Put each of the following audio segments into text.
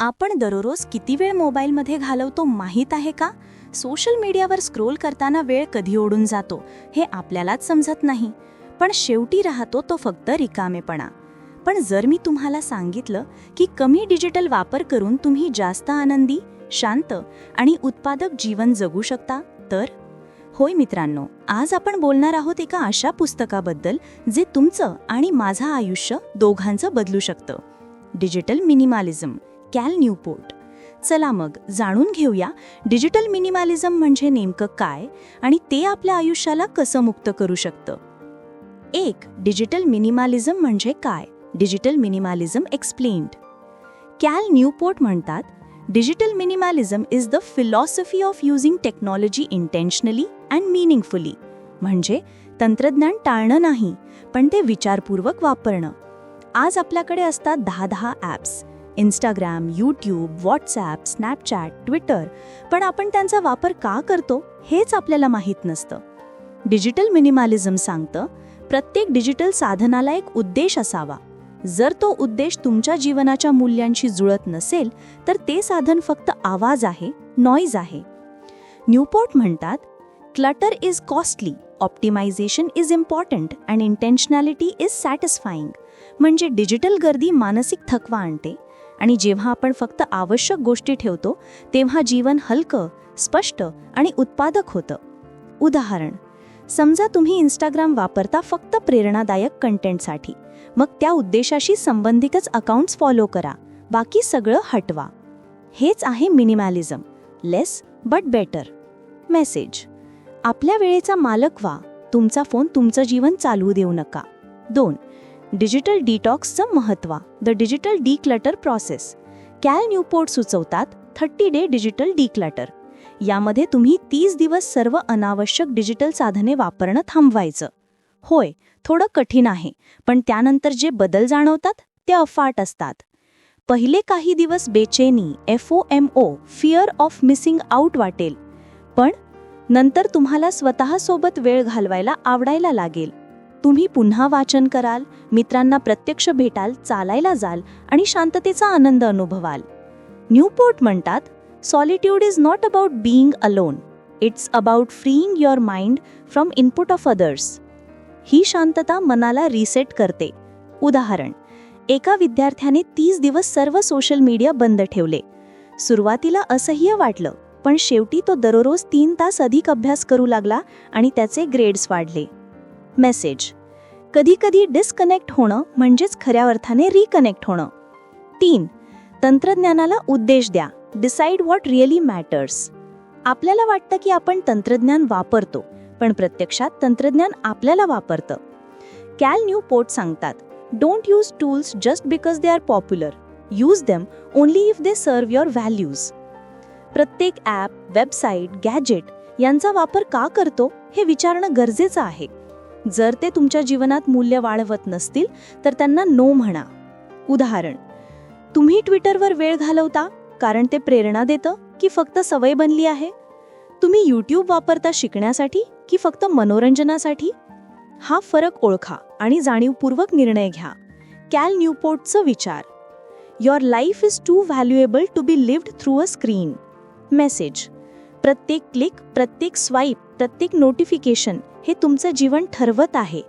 आपण दररोज किती वेळ मोबाईलमध्ये घालवतो माहीत आहे का? सोशल मीडियावर स्क्रोल करताना वेळ कधी ओढून जातो हे आपल्यालाच समजत नाही. पण शेवटी राहतो तो फक्त रिकामेपणा. पण जर मी तुम्हाला सांगितलं की कमी डिजिटल वापर करून तुम्ही जास्त आनंदी शांत आणि उत्पादक जीवन जगू शकता तर? होय मित्रांनो आज आपण बोलणार आहोत एका अशा पुस्तकाबद्दल जे तुमचं आणि माझं आयुष्य दोघांचं बदलू शकतं. Digital minimalism. Cal Newport. चला मग जाणून घेऊया डिजिटल मिनिमालिझम म्हणजे नेमकं काय आणि ते आपल्या आयुष्याला कसं मुक्त करू शकतं. एक डिजिटल मिनिमालिझम म्हणजे काय? Digital minimalism explained. Cal Newport म्हणतात digital minimalism is the philosophy of using technology intentionally and meaningfully. म्हणजे तंत्रज्ञान टाळणं नाही पण ते विचारपूर्वक वापरणं. आज आपल्याकडे असतात दहा दहा apps. Instagram YouTube WhatsApp Snapchat Twitter पण आपण त्यांचा वापर का करतो हेच आपल्याला माहीत नसतं. डिजिटल मिनिमालिझम सांगतं प्रत्येक डिजिटल साधनाला एक उद्देश असावा. जर तो उद्देश तुमच्या जीवनाच्या मूल्यांशी जुळत नसेल तर ते साधन फक्त आवाज आहे नॉईज आहे. न्यूपोर्ट म्हणतात clutter is costly optimisation is important and intentionality is satisfying म्हणजे डिजिटल गर्दी मानसिक थकवा आणते आणि जेव्हा आपण फक्त आवश्यक गोष्टी ठेवतो तेव्हा जीवन हलकं स्पष्ट आणि उत्पादक होतं. उदाहरण समजा तुम्ही इंस्टाग्राम वापरता फक्त प्रेरणादायक कंटेंटसाठी. मग त्या उद्देशाशी संबंधितच अकाउंट्स फॉलो करा. बाकी सगळं हटवा. हेच आहे minimalism less but better message आपल्या वेळेचा मालक व्हा. तुमचा फोन तुमचं जीवन चालवू देऊ नका. दोन डिजिटल डिटॉक्सचं महत्त्व the digital declutter process Cal Newport सुचवतात थर्टी डे डिजिटल डीक्लटर यामध्ये तुम्ही तीस दिवस सर्व अनावश्यक डिजिटल साधने वापरणं थांबवायचं. होय थोडं कठीण आहे पण त्यानंतर जे बदल जाणवतात ते अफाट असतात. पहिले काही दिवस बेचैनी F O M O fear of missing out वाटेल. पण नंतर तुम्हाला स्वतःसोबत वेळ घालवायला आवडायला लागेल. तुम्ही पुन्हा वाचन कराल मित्रांना प्रत्यक्ष भेटाल चालायला जाल आणि शांततेचा आनंद अनुभवाल. न्यूपोर्ट म्हणतात solitude is not about being alone it's about freeing your mind from input of others ही शांतता मनाला रिसेट करते. उदाहरण एका विद्यार्थ्याने तीस दिवस सर्व सोशल मीडिया बंद ठेवले. सुरुवातीला असह्य वाटलं पण शेवटी तो दररोज तीन तास अधिक अभ्यास करू लागला आणि त्याचे ग्रेड्स वाढले. मेसेज. कधीकधी डिस्कनेक्ट होणं म्हणजेच खऱ्या अर्थाने रिकनेक्ट होणं. तीन तंत्रज्ञानाला उद्देश द्या. डिसाईड व्हॉट रिअली मॅटर्स आपल्याला वाटतं की आपण तंत्रज्ञान वापरतो पण प्रत्यक्षात तंत्रज्ञान आपल्याला वापरतं. कॅल न्यू पोर्ट सांगतात don't use tools just because they are popular use them only if they serve your values प्रत्येक ॲप वेबसाईट गॅजेट यांचा वापर का करतो हे विचारणं गरजेचं आहे. जर ते तुमच्या जीवनात मूल्य वाढवत नसतील तर त्यांना नो म्हणा. उदाहरण तुम्ही ट्विटरवर वेळ घालवता कारण ते प्रेरणा देतं की फक्त सवय बनली आहे? तुम्ही यूट्यूब वापरता शिकण्यासाठी की फक्त मनोरंजनासाठी? हा फरक ओळखा आणि जाणीवपूर्वक निर्णय घ्या. कॅल न्यूपोर्टचं विचार your life is too valuable to be lived through a screen message प्रत्येक क्लिक प्रत्येक स्वाईप प्रत्येक नोटिफिकेशन हे तुमचं जीवन ठरवत आहे.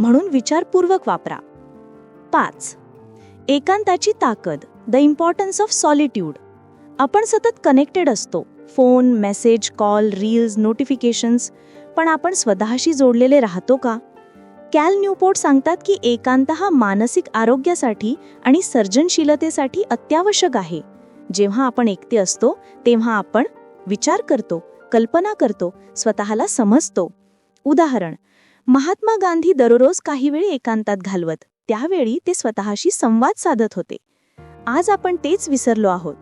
म्हणून विचारपूर्वक वापरा. पाच. एकांताची ताकद द इम्पॉर्टन्स ऑफ सॉलिट्यूड आपण सतत कनेक्टेड असतो. Phone message call reels notifications पण आपण स्वतःशी जोडलेले राहतो का? कॅल न्यूपोर्ट सांगतात की एकांत हा मानसिक आरोग्यासाठी आणि सर्जनशीलतेसाठी अत्यावश्यक आहे. जेव्हा आपण एकटे असतो तेव्हा आपण विचार करतो कल्पना करतो स्वतःला समजतो. उदाहरण महात्मा गांधी दररोज काही वेळ एकांतात घालवत त्यावेळी ते स्वतःशी संवाद साधत होते. आज आपण तेच विसरलो आहोत.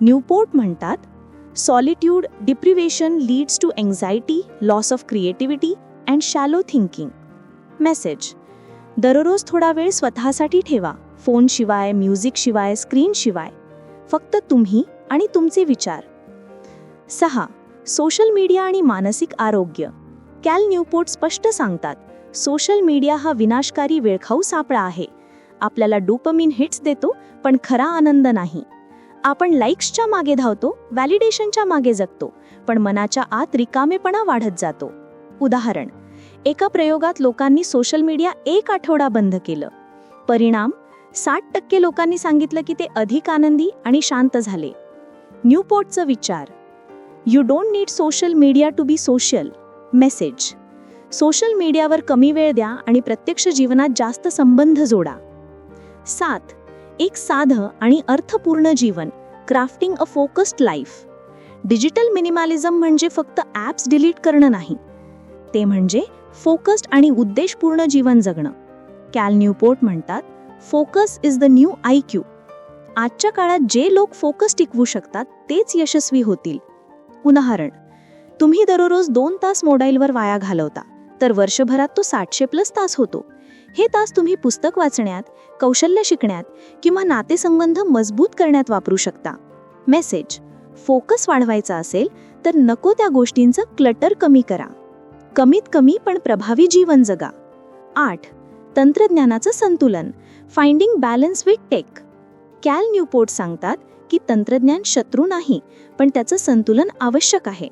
न्यूपोर्ट म्हणतात solitude deprivation leads to anxiety loss of creativity and shallow thinking message दररोज थोडा वेळ स्वतःसाठी ठेवा फोनशिवाय म्युझिकशिवाय स्क्रीनशिवाय फक्त तुम्ही आणि तुमचे विचार. सहा सोशल मीडिया आणि मानसिक आरोग्य. कॅल न्यूपोर्ट स्पष्ट सांगतात सोशल मीडिया हा विनाशकारी वेळखाऊ सापळा आहे. आपल्याला डोपमिन हिट्स देतो पण खरा आनंद नाही. आपण लाईक्सच्या मागे धावतो व्हॅलिडेशनच्या मागे जगतो पण मनाच्या आत रिकामेपणा वाढत जातो. उदाहरण एका प्रयोगात लोकांनी सोशल मीडिया एक आठवडा बंद केलं. परिणाम साठ टक्के लोकांनी सांगितलं की ते अधिक आनंदी आणि शांत झाले. न्यूपोर्टचं विचार you don't need social media to be social message social मीडियावर कमी वेळ द्या आणि प्रत्यक्ष जीवनात जास्त संबंध जोडा. सात. एक साधं आणि अर्थपूर्ण जीवन. Crafting a focused life digital minimalism म्हणजे फक्त ॲप्स डिलीट करणं नाही. ते म्हणजे फोकस्ड आणि उद्देशपूर्ण जीवन जगणं. कॅल न्यूपोर्ट म्हणतात focus is the new I Q आजच्या काळात जे लोक फोकस टिकवू शकतात तेच यशस्वी होतील. उदाहरण. तुम्ही दररोज दोन तास मोबाईलवर वाया घालवता तर वर्षभरात तो सातशे प्लस तास होतो. हे तास तुम्ही पुस्तक वाचण्यात कौशल्य शिकण्यात किंवा नातेसंबंध मजबूत करण्यात वापरू शकता. मेसेज फोकस वाढवायचा असेल तर नको त्या गोष्टींचं क्लटर कमी करा. कमीत कमी पण प्रभावी जीवन जगा. आठ तंत्रज्ञानाचं संतुलन finding balance with tech Cal Newport सांगतात की तंत्रज्ञान शत्रू नाही पण त्याचं संतुलन आवश्यक आहे.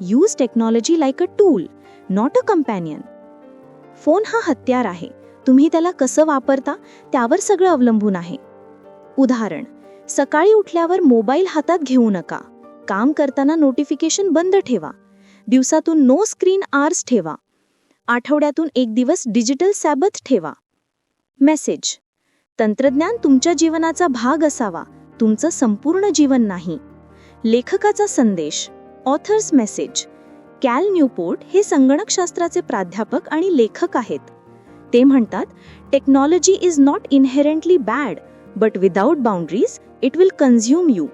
Use technology like a tool not a companion phone हा हत्यार आहे. तुम्ही त्याला कसं वापरता त्यावर सगळं अवलंबून आहे. उदाहरण सकाळी उठल्यावर मोबाईल हातात घेऊ नका. काम करताना नोटिफिकेशन बंद ठेवा. दिवसातून नो स्क्रीन आर्स ठेवा. आठवड्यातून एक दिवस डिजिटल सॅबथ ठेवा. मेसेज तंत्रज्ञान तुमच्या जीवनाचा भाग असावा. तुमचं संपूर्ण जीवन नाही. लेखकाचा संदेश ऑथर्स मेसेज कॅल न्यूपोर्ट हे संगणकशास्त्राचे प्राध्यापक आणि लेखक आहेत. ते म्हणतात technology is not inherently bad but without boundaries it will consume you.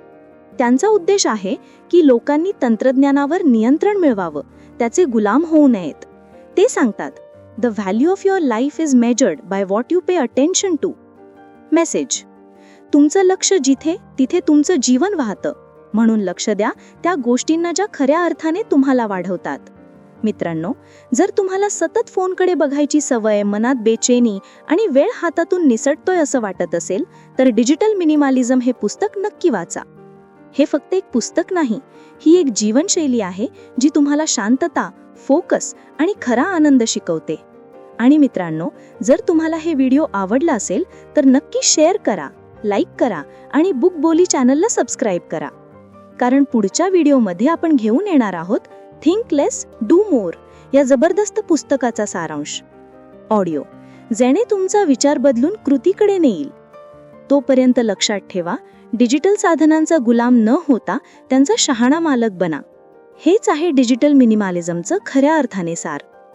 त्यांचा उद्देश आहे की लोकांनी तंत्रज्ञानावर नियंत्रण मिळवावं त्याचे गुलाम होऊ नयेत. ते सांगतात the value of your life is measured by what you pay attention to message तुमचं लक्ष जिथे तिथे तुमचं जीवन वाहतं. म्हणून लक्ष द्या त्या गोष्टींना ज्या खऱ्या अर्थाने तुम्हाला वाढवतात. मित्रांनो जर तुम्हाला सतत फोनकडे बघायची सवय मनात बेचैनी आणि वेळ हातातून निसटतोय असं वाटत असेल तर डिजिटल मिनिमालिझम हे पुस्तक नक्की वाचा. हे फक्त एक पुस्तक नाही ही एक जीवनशैली आहे जी तुम्हाला शांतता फोकस आणि खरा आनंद शिकवते. आणि मित्रांनो जर तुम्हाला हे व्हिडिओ आवडला असेल तर नक्की शेअर करा. लाईक करा आणि बुक बोली चॅनलला सबस्क्राईब करा. कारण पुढच्या व्हिडिओमध्ये आपण घेऊन येणार आहोत थिंक लेस डू मोर या जबरदस्त पुस्तकाचा सारांश. ऑडिओ. जेणे तुमचा विचार बदलून कृतीकडे नेईल. तोपर्यंत लक्षात ठेवा डिजिटल साधनांचा गुलाम न होता त्यांचा शहाणा मालक बना. हेच आहे डिजिटल मिनिमालिझमचं खऱ्या अर्थाने सार.